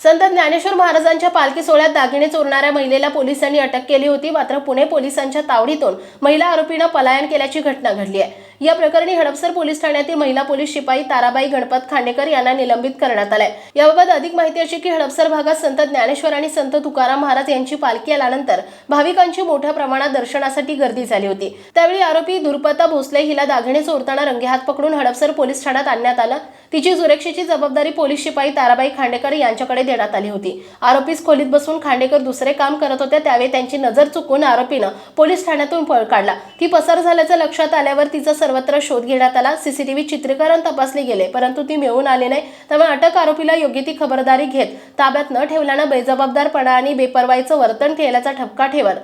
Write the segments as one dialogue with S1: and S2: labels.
S1: संत ज्ञानेश्वर महाराजांच्या पालखी सोहळ्यात दागिने चोरणाऱ्या महिलेला पोलिसांनी अटक केली होती मात्र पुणे पोलिसांच्या तावडीतून महिला आरोपीनं पलायन केल्याची घटना घडली आहे. या प्रकरणी हडपसर पोलीस ठाण्यातील महिला पोलीस शिपाई ताराबाई गणपत खांडेकर यांना निलंबित करण्यात आलंय. याबाबत अधिक माहिती अशी की हडपसर भागात संत ज्ञानेश्वर आणि संत तुकाराम महाराज यांची पालखी आल्यानंतर भाविकांची मोठ्या प्रमाणात दर्शनासाठी गर्दी झाली होती. त्यावेळी आरोपी दुर्पता भोसले हिला दागिने चोरताना रंगेहात पकडून हडपसर पोलीस ठाण्यात आणण्यात आलं. तिची सुरक्षेची जबाबदारी पोलीस शिपाई ताराबाई खांडेकर यांच्याकडे देण्यात आली होती. आरोपीस खोलीत बसून खांडेकर दुसरे काम करत होते त्यावेळी त्यांची नजर चुकून आरोपीनं पोलीस ठाण्यातून पळ काढला. ती पसार झाल्याचं लक्षात आल्यावर तिचा सर्वत्र शोध घेण्यात आला. सीसीटीव्ही चित्रीकरण तपासले गेले परंतु ती मिळून आली नाही. त्यामुळे अटक आरोपीला योग्य ती खबरदारी घेत ताब्यात न ठेवल्यानं बेजबाबदारपणा आणि बेपरवाईचं वर्तन केल्याचा ठपका ठेवत.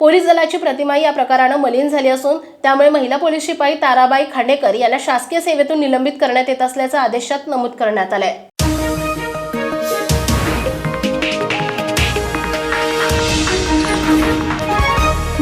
S1: पोलीस दलाची प्रतिमा या प्रकारानं मलिन झाली असून त्यामुळे महिला पोलीस शिपाई ताराबाई खांडेकर यांना शासकीय सेवेतून निलंबित करण्यात येत असल्याचं आदेशात नमूद करण्यात आलंय.